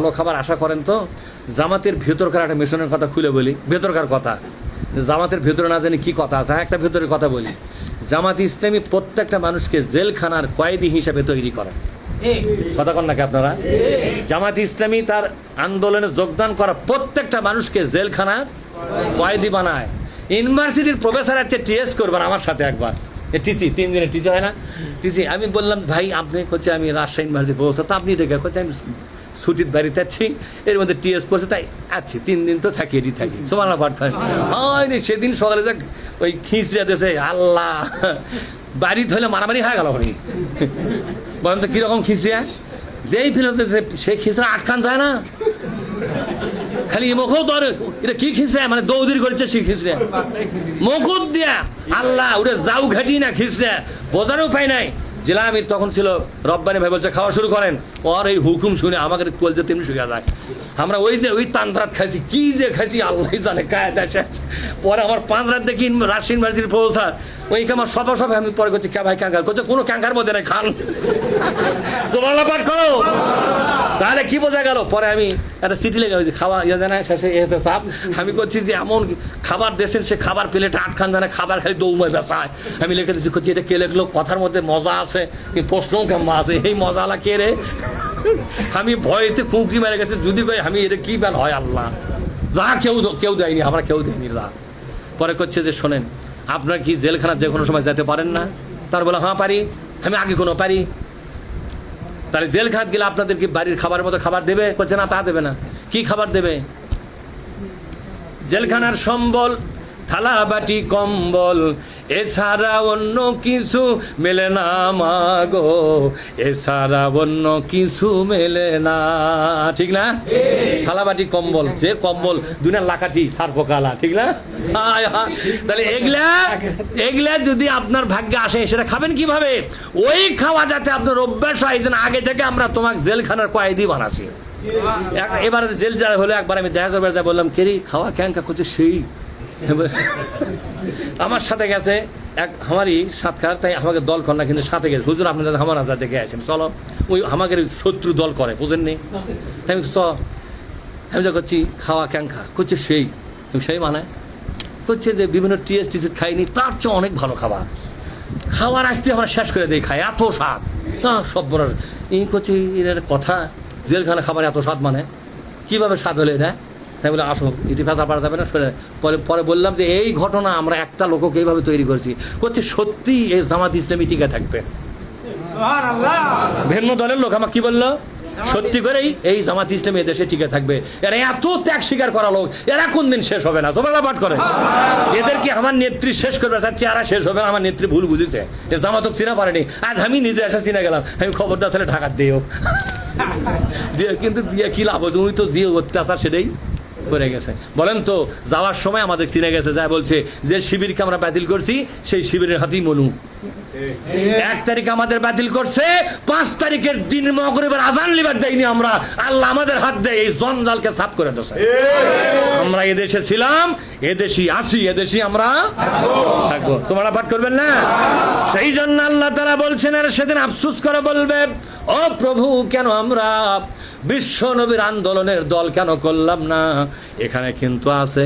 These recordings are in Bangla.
ভালো খাবার আশা করেন তো? জামাতের ভেতরকার একটা মিশনের কথা খুলে বলি। ভেতরকার কথা। জামাতের ভেতরে না জানি কি কথা আছে। হ্যাঁ, একটা ভেতরের কথা বলি। জামাত ইসলামী প্রত্যেকটা মানুষকে জেলখানার কয়েদি হিসাবে তৈরি করে। কথা কন নাকি আপনারা? জামাত ইসলামী তার আন্দোলনে যোগদান করা প্রত্যেকটা মানুষকে জেলখানার কয়েদি বানায়। ইউনিভার্সিটির প্রফেসর আছে টিএস করবেন আমার সাথে একবার। টিসি তিন দিনের টিসি হয় না। টিসি আমি বললাম ভাই আপনি করছে আমি রাজশাহী ইউনিভার্সিটি প্রফেসর তো আপনি ডেকে করছে আমি ছুটির বাড়িতে আছি এর মধ্যে টিএস পড়ছে তাই আছি। তিন দিন তো থাকি এটি থাকি। সমানা পাঠ হয় রে, সেদিন সকালে যাক ওই খিঁচড়া দেশে আল্লাহ। বাড়ি ধরলে মারামারি হয়ে গেল ওখানে বলেন তো কীরকম খিচড়িয়া? যেই ফিরতে সেই খিচড়া আটকান যায় না। খালি মুখও ধরে এটা কি খিচড়া মানে দৌদির করেছে সেই খিচড়া মুকুট দিয়া আল্লাহ ওটা যাও ঘাটি না খিচড়া বোঝারও উপায় নাই। জেলা আমির তখন ছিল রব্বানি ভাই বলছে, খাওয়া শুরু করেন। ওর এই হুকুম শুনে আমাকে কলজে তেমনি শুয়ে যায়। আমরা ওই যে ওই তান্দ্রাত খাইছি, কি যে খাইছি আল্লাহ জানে কায় দেশে পরে আমার পাঁচ রাত দেখি রাজশাহী ইউনিভার্সিটির প্রফেসর ওইকে আমার সবা সবাই আমি পরে করছি কে ভাই ক্যাঙ্কার করছে কোনো ক্যাঙ্কার মধ্যে নাই, খান। সোমালা পাঠ করো। তাহলে কি বোঝা গেল? পরে আমি একটা সিটি লেগে হয়েছি খাওয়া ইয়ে জানা, শেষে এতে চাপ আমি করছি যে এমন খাবার দেশের সে খাবার প্লেটে আটখান জানে, খাবার খালি দৌমায় বেসায় আমি লিখে দিচ্ছি করছি এটা কে লেখলো? কথার মধ্যে মজা আছে কি প্রশ্নও কেমন আছে? এই মজালা কে রে? আমি ভয়েতে কুঁকরি মেরে গেছে, যদি কই আমি এটা কি বেল হয় আল্লাহ। যা কেউ কেউ দেয়নি, আমরা কেউ দেয়নি, যা। পরে করছে যে, শোনেন, আপনার কি জেলখানা যে কোনো সময় যেতে পারেন না? তার বলে হ্যাঁ পারি। আমি আগে কোনো পারি। তাহলে জেল খাত গেলে আপনাদের কি বাড়ির খাবারের মতো খাবার দেবে? করছে না, তা দেবে না। কি খাবার দেবে? জেলখানার সম্বল থালা বাটি কম্বল, এছাড়া অন্য কিছু মেলে না মাগো এছাড়া অন্য কিছু মেলে না, ঠিক না? থালা বাটি কম্বল, যে কম্বল দুনিয়ার লাকাটি সার্পকালা ঠিক না। তাহলে এগুলা এগুলা যদি আপনার ভাগ্যে আসে, সেটা খাবেন কীভাবে? ওই খাওয়া যাতে আপনার অভ্যাস হয় যেন আগে থেকে আমরা তোমাকে জেলখানার কয়েদি বানাচ্ছি। এবার জেল যারা হলো, একবার আমি দেখা করবার যা বললাম, কেরি, খাওয়া ক্যাঙ্কা করছে সেই? আমার সাথে গেছে এক আমারই সাতকার, তাই আমাকে দল কর না, কিন্তু সাথে গেছে। হুজুর আপনাদের আমার আজাদ দেখে আসেন, চলো। ওই আমাকে শত্রু দল করে, বুঝেননি? তাই আমি চ আমি যা করছি, খাওয়া ক্যাঙ্কা করছে সেই। সেই মানে? করছে যে বিভিন্ন টিএস টিএস খাইনি, তার চেয়ে অনেক ভালো খাবার। খাওয়ার আসতে আমরা শেষ করে দিই খাই, এত স্বাদ। না, সব বড় এই করছে, এর কথা, জেলখানা খাবার এত স্বাদ মানে? কীভাবে স্বাদ হলে এটা? তাই বলে আসো ফেঁচা পারা যাবে না? শুনে পরে পরে বললাম যে এই ঘটনা আমরা একটা লোককে এইভাবে তৈরি করছি। করছে সত্যি এই জামাত ইসলামী টিকে থাকবে। ভিন্ন দলের লোক আমাকে কি বলল? সত্যি করেই এই জামাত ইসলামী এদেশে টিকে থাকবে। এরা এত ত্যাগ স্বীকার করা লোক এরা কোন দিন শেষ হবে না? তোমরা পাঠ করে। এদের কি আমার নেত্রী শেষ করবে? তার চেহারা শেষ হবে আমার নেত্রী ভুল বুঝেছে। এ জামাতক চিনা পারেনি। আজ আমি নিজে এসে চিনে গেলাম। আমি খবরটা তাহলে ঢাকার দিও দিয়ে কিন্তু দিয়ে কি লাভ হচ্ছে উনি তো যে অত্যাচার সেটাই করে গেছে। বলেন তো, যাওয়ার সময় আমাদের চিনে গেছে যা বলছে, যে শিবিরকে আমরা বাতিল করছি, সেই শিবিরের হাতেই মনু। এক তারিখ আমাদের বাতিল করছে, পাঁচ তারিখের দিন মগরিবের আজান লিবার দেয়নি আমরা। আল্লাহ আমাদের হাত দেয়, এই জঞ্জালকে সাফ করে দেছে আমরা এদেশে ছিলাম এদেশি আছি এদেশি আমরা থাকব। তোমরা পাঠ করবেন না? সেই জন্য আল্লাহ তারা বলছেন, আর সেদিন আফসুস করে বলবে, ও প্রভু, কেন আমরা বিশ্ব নবীর আন্দোলনের দল কেন করলাম না? এখানে কিন্তু আছে।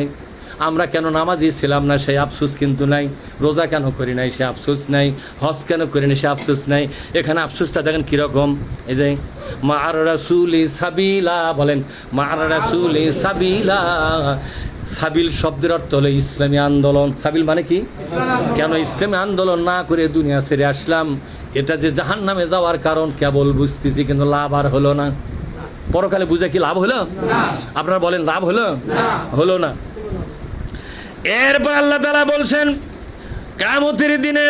আমরা কেন নামাজি ছিলাম না? সেই আফসোস কিন্তু নাই। রোজা কেন করি নাই? সে আফসোস নাই। হজ কেন করি নাই? সে আফসোস নাই। এখানে আফসোসটা দেখেন কীরকম? এই যে মার রাসুলি সাবিলা বলেন মার রাসুলি সাবিলা। সাবিল শব্দের অর্থ হলো ইসলামী আন্দোলন। সাবিল মানে কি? কেন ইসলামী আন্দোলন না করে দুনিয়া ছেড়ে আসলাম? এটা যে জাহান নামে যাওয়ার কারণ, কেবল বুঝতেছি, কিন্তু লাভ আর হলো না। পরকালে বুঝে কি লাভ হলো? আপনারা বলেন, লাভ হলো? হলো না। এরপর আল্লাহ তালা বলছেন কামতির দিনে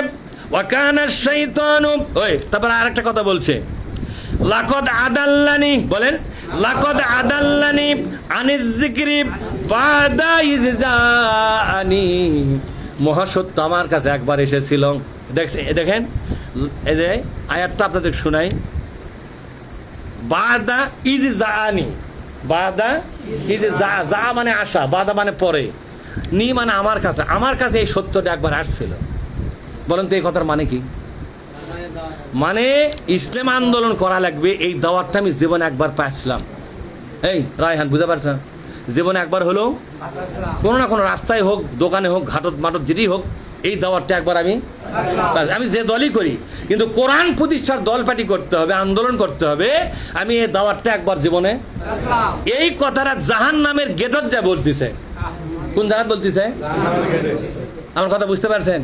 ওয়াকানা শাইতানু, ওই, তারপর আরেকটা কথা বলছে। লাকদ আদাল্লানি, বলেন, লাকদ আদাল্লানি আনিজ যিকরি বাদা ইজানি মহাসত্য আমার কাছে একবার এসেছিল। দেখেন, এই যে আয়াতটা আপনাদের শোনাই। বাদা ইজ জানি বাদা ইজ যা যা মানে আশা, বাদা মানে পরে। নি মানে আমার কাছে। আমার কাছে এই সত্যটা একবার আসছিল। বলেন তো এই কথার মানে কি? মানে ইসলাম আন্দোলন করা লাগবে, এই দাওয়াতটা আমি জীবনে একবার পাইছিলাম। এই, রায়হান, বুঝতে পারছ জীবনে একবার হলো, কোনো না কোনো রাস্তায় হোক, দোকানে হোক, ঘাটত মাটত যেটি হোক এই দাওয়াতটা একবার আমি আমি যে দলই করি, কিন্তু কোরআন প্রতিষ্ঠার দল পার্টি করতে হবে, আন্দোলন করতে হবে, আমি এই দাওয়াতটা একবার জীবনে এই কথাটা জাহান নামের গেটত যা বলতেছে। কোন জায়গায় বলতেছে? আমার কথা বুঝতে পারছেন?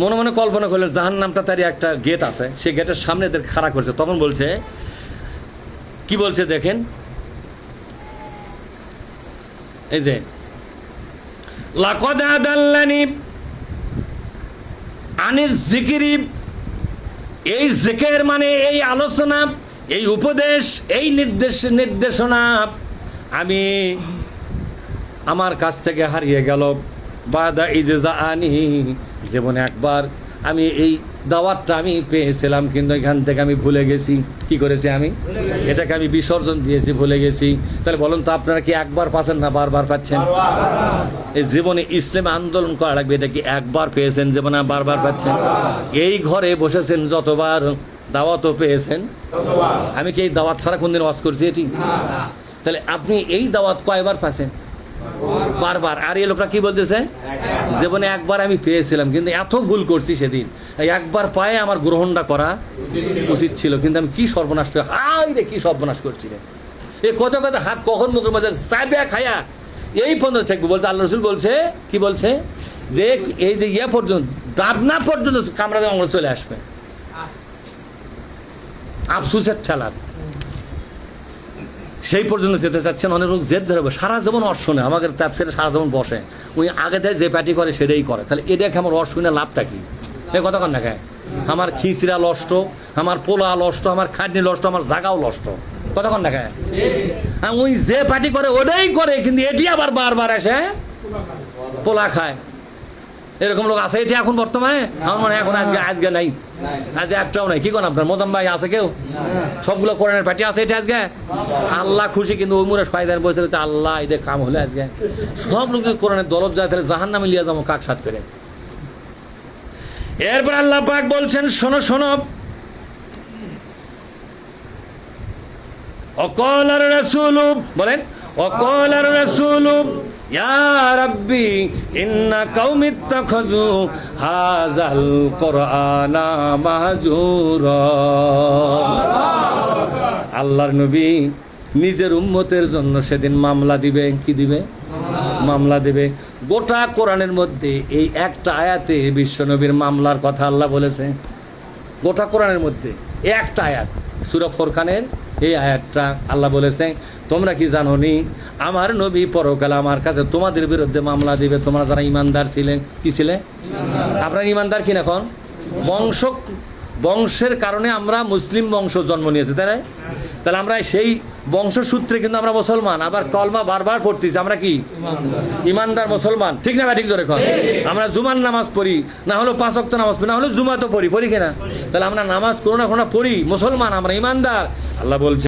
মনে মনে কল্পনা করলেন জাহান নামটা তারই একটা গেট আছে, সেই গেটের সামনে এদের খাড়া করছে। তখন বলছে, কি বলছে দেখেন? এই যে, লাকদ আদাল্লানি আনিস জিকিরি, এই জিকের মানে এই আলোচনা, এই উপদেশ, এই নির্দেশ, নির্দেশনা আমি আমার কাছ থেকে হারিয়ে গেল। বাদা ইজেজা আনি জীবনে একবার আমি এই দাওয়াতটা আমি পেয়েছিলাম কিন্তু এখান থেকে আমি ভুলে গেছি। কি করেছি আমি? এটাকে আমি বিসর্জন দিয়েছি ভুলে গেছি। তাহলে বলুন তো আপনারা কি একবার পাচ্ছেন না বারবার পাচ্ছেন? এই জীবনে ইসলামে আন্দোলন করা লাগবে এটা কি একবার পেয়েছেন জীবনে বারবার পাচ্ছেন? এই ঘরে বসেছেন যতবার দাওয়াতও পেয়েছেন আমি কি এই দাওয়াত ছাড়া কোনদিন ওয়াজ করছি এটি? তাহলে আপনি এই দাওয়াত কয়বার পাচ্ছেন? বারবার। আর এই লোকরা কি বলতেছে? জীবনে একবার আমি পেয়েছিলাম, কিন্তু এত ভুল করছি সেদিন। একবার পায়ে আমার গ্রহণটা করা উচিত ছিল, কিন্তু আমি কি সর্বনাশ করে হাই রে, কি সর্বনাশ করছি রে। এই কত কথা হাত কখন মুখের মাঝে চাইবে খায়া। এই পর্যন্ত থাকবে, বলছে আল্লাহ রসুল বলছে, কি বলছে? যে এই যে ইয়ে পর্যন্ত, দাবনা পর্যন্ত কামড়াতে আমরা চলে আসবে। আফসুসের ঠেলাত। সেই পর্যন্ত যেতে চাচ্ছেন অনেক লোক জেদ ধরে সারা জীবন অর শোনে আমাদের তাপসের সারা জীবন বসে। ওই আগে থেকে যে প্যাটি করে সেটাই করে। তাহলে এটাকে আমার অর শুনে লাভটা কি? এ কতক্ষণ দেখায় আমার খিচড়া লষ্ট আমার পোলা লষ্ট আমার খাটনি লষ্ট আমার জাগাও লষ্ট কতক্ষণ দেখায় ওই যে পার্টি করে ওটাই করে, কিন্তু এটি আবার বারবার এসে পোলা খায়। এরকম লোক আছে, এটি এখন বর্তমানে? আমার মনে এখন আজকে আজকে নাই। আজকে একটাও নাই। কি কোন আপনার? মোজাম ভাই আছে কেউ? সবগুলো কোরআনের পার্টি আছে এটা আজকে? আল্লাহ খুশি, কিন্তু ওই মুরে শয়তান বসে গেছে আল্লাহ, এটা কাম হলে আজকে। সব লোক যদি কোরআনের দলত যায়, তাহলে জাহান নামে লিয়ে যাব, কাক সাত করে? এরপর আল্লাহ পাক বলছেন, শোনো শোনো। অকল আর রাসূল বলেন, অকল আর রাসূল ইয়া ইন্না কুরআনা মাহজুরা আল্লাহর নবী নিজের উম্মতের জন্য সেদিন মামলা দিবে, কি দিবে? মামলা দেবে। গোটা কোরআনের মধ্যে এই একটা আয়াতে বিশ্বনবীর মামলার কথা আল্লাহ বলেছে। গোটা কোরআনের মধ্যে একটা আয়াত, সুরা ফোরখানের এই আয়াতটা আল্লাহ বলেছে তোমরা কি জানো নি আমার নবী পরকালে আমার কাছে তোমাদের বিরুদ্ধে মামলা দিবে। তোমরা যারা ইমানদার ছিলে কি ছিলে? আপনারা ইমানদার কিনা এখন? বংশ বংশের কারণে আমরা মুসলিম বংশ জন্ম নিয়েছি তাই না? তাহলে আমরা সেই বংশসূত্রে কিন্তু আমরা মুসলমান। আবার কলমা বারবার পড়তেছি আমরা কি? ইমানদার। মুসলমান। ঠিক না ঠিক জোরে এখন আমরা জুমার নামাজ পড়ি না হলো পাঁচ অক্ত নামাজ পড়ি না হলো জুমা তো পড়ি পড়ি কিনা? তাহলে আমরা নামাজ কোনো না কোনো পড়ি মুসলমান আমরা ইমানদার। আল্লাহ বলছে